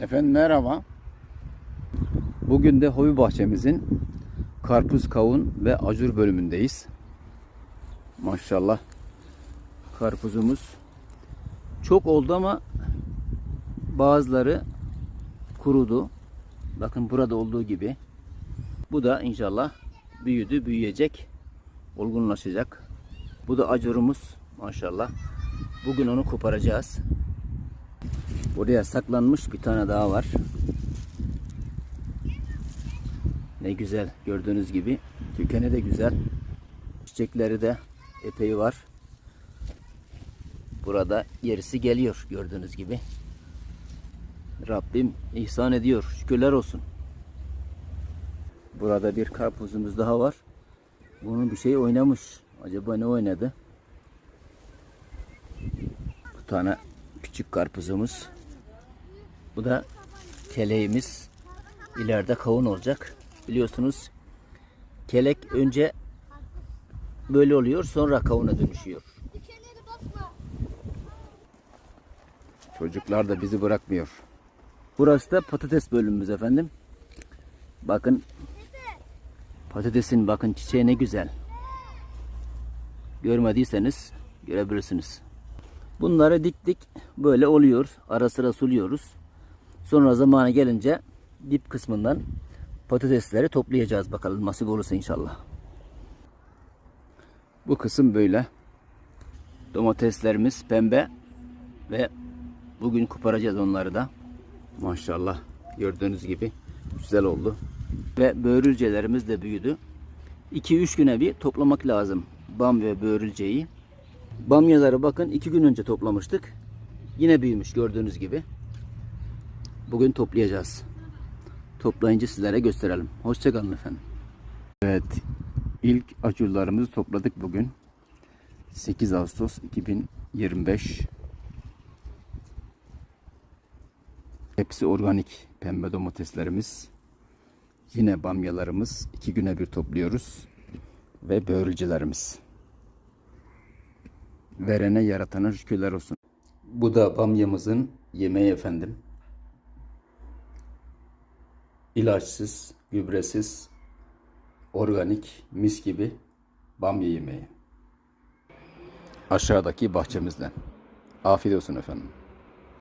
Efendim merhaba. Bugün de hobi bahçemizin karpuz, kavun ve acur bölümündeyiz. Maşallah karpuzumuz çok oldu ama bazıları kurudu. Bakın burada olduğu gibi. Bu da inşallah büyüdü, büyüyecek, olgunlaşacak. Bu da acurumuz maşallah. Bugün onu koparacağız. Buraya saklanmış bir tane daha var. Ne güzel gördüğünüz gibi. Tükeni de güzel. Çiçekleri de epey var. Burada gerisi geliyor gördüğünüz gibi. Rabbim ihsan ediyor. Şükürler olsun. Burada bir karpuzumuz daha var. Bunun bir şey oynamış. Acaba ne oynadı? Bu tane küçük karpuzumuz. Bu da keleğimiz. İleride kavun olacak. Biliyorsunuz kelek önce böyle oluyor sonra kavuna dönüşüyor. Çocuklar da bizi bırakmıyor. Burası da patates bölümümüz efendim. Bakın patatesin bakın çiçeği ne güzel. Görmediyseniz görebilirsiniz. Bunları diktik böyle oluyor. Ara sıra suluyoruz. Sonra zamanı gelince dip kısmından patatesleri toplayacağız bakalım nasip olursa inşallah. Bu kısım böyle. Domateslerimiz pembe ve bugün koparacağız onları da. Maşallah gördüğünüz gibi güzel oldu. Ve böğürülcelerimiz de büyüdü. 2-3 güne bir toplamak lazım bam ve böğürülceyi. Bamyaları bakın 2 gün önce toplamıştık. Yine büyümüş gördüğünüz gibi. Bugün toplayacağız. Toplayınca sizlere gösterelim. Hoşçakalın efendim. Evet ilk acurlarımızı topladık bugün. 8 Ağustos 2025 Hepsi organik pembe domateslerimiz. Yine bamyalarımız. iki güne bir topluyoruz. Ve böğürülcelerimiz. Verene yaratana şükürler olsun. Bu da bamyamızın yemeği efendim. İlaçsız, gübresiz, organik, mis gibi bamya yemeği. Aşağıdaki bahçemizden. Afiyet olsun efendim.